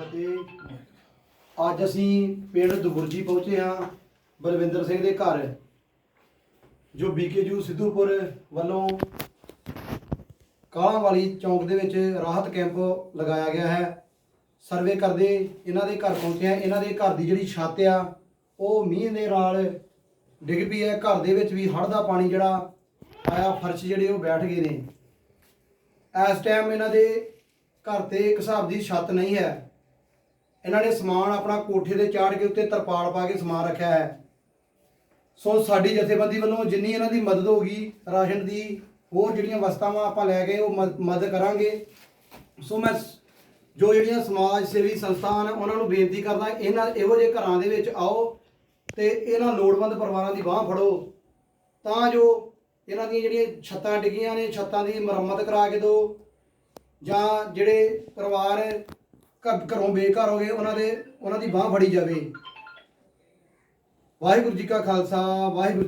ਫਤਿਹ ਅੱਜ ਅਸੀਂ ਪਿੰਡ ਦੁਬੁਰਜੀ ਪਹੁੰਚੇ ਹਾਂ ਬਲਵਿੰਦਰ ਸਿੰਘ ਦੇ ਘਰ, ਜੋ ਬੀਕੇਯੂ ਸਿੱਧੂਪੁਰ ਵੱਲੋਂ ਕਾਲਾਂ ਵਾਲੀ ਚੌਂਕ ਦੇ ਵਿੱਚ ਰਾਹਤ ਕੈਂਪ ਲਗਾਇਆ ਗਿਆ ਹੈ। ਸਰਵੇ ਕਰਦੇ ਇਹਨਾਂ ਦੇ ਘਰ ਪਹੁੰਚੇ ਆ ਇਹਨਾਂ ਦੇ ਘਰ ਦੀ ਜਿਹੜੀ ਛੱਤ ਆ, ਉਹ ਮੀਂਹ ਦੇ ਨਾਲ ਡਿੱਗ ਪਈ ਹੈ। ਘਰ ਦੇ ਵਿੱਚ ਵੀ ਹੜ੍ਹ ਦਾ ਪਾਣੀ ਜਿਹੜਾ ਆਇਆ, ਫਰਸ਼ ਜਿਹੜੇ ਉਹ ਬੈਠ ਗਏ ਨੇ। ਇਸ ਟਾਈਮ ਇਹਨਾਂ ਦੇ ਘਰ ਤੇ ਇੱਕ ਹਿਸਾਬ ਦੀ ਛੱਤ ਨਹੀਂ ਹੈ। ਇਹਨਾਂ ਨੇ ਸਮਾਨ ਆਪਣਾ ਕੋਠੇ ਤੇ ਚਾੜ ਕੇ ਉੱਤੇ ਤਰਪਾਲ ਪਾ ਕੇ ਸਮਾਨ ਰੱਖਿਆ ਹੈ। ਸੋ ਸਾਡੀ ਜਥੇਬੰਦੀ ਵੱਲੋਂ ਜਿੰਨੀ ਇਹਨਾਂ ਦੀ ਮਦਦ ਹੋਗੀ ਰਾਸ਼ਨ ਦੀ ਹੋਰ ਜਿਹੜੀਆਂ ਵਸਤਾਵਾਂ ਆਪਾਂ ਲੈ ਕੇ ਉਹ ਮਦ- ਮਦਦ ਕਰਾਂਗੇ। ਸੋ ਮੈਂ ਜੋ ਜਿਹੜੀਆਂ ਸਮਾਜ ਸੇਵੀ ਸੰਸਥਾਵਾਂ ਆ, ਉਹਨਾਂ ਨੂੰ ਬੇਨਤੀ ਕਰਦਾ ਇਹਨਾਂ ਇਹੋ ਜਿਹੇ ਘਰਾਂ ਦੇ ਵਿੱਚ ਆਓ ਤੇ ਇਹਨਾਂ ਲੋੜਵੰਦ ਪਰਿਵਾਰਾਂ ਦੀ ਬਾਹ ਫੜੋ। ਤਾਂ ਜੋ ਇਹਨਾਂ ਦੀਆਂ ਜਿਹੜੀਆਂ ਛੱਤਾਂ ਡਿੱਗੀਆਂ ਨੇ ਛੱਤਾਂ ਦੀ ਮੁਰੰਮਤ ਕਰਾ ਕੇ ਦਿਓ। ਜਾਂ ਜਿਹੜੇ ਪਰਿਵਾਰ ਘਰ ਘਰੋਂ ਬੇਘਰ ਹੋ ਗਏ, ਉਹਨਾਂ ਦੇ, ਉਹਨਾਂ ਦੀ ਬਾਹ ਫੜੀ ਜਾਵੇ। ਵਾਹਿਗੁਰੂ ਜੀ ਕਾ ਖਾਲਸਾ, ਵਾਹਿਗੁਰੂ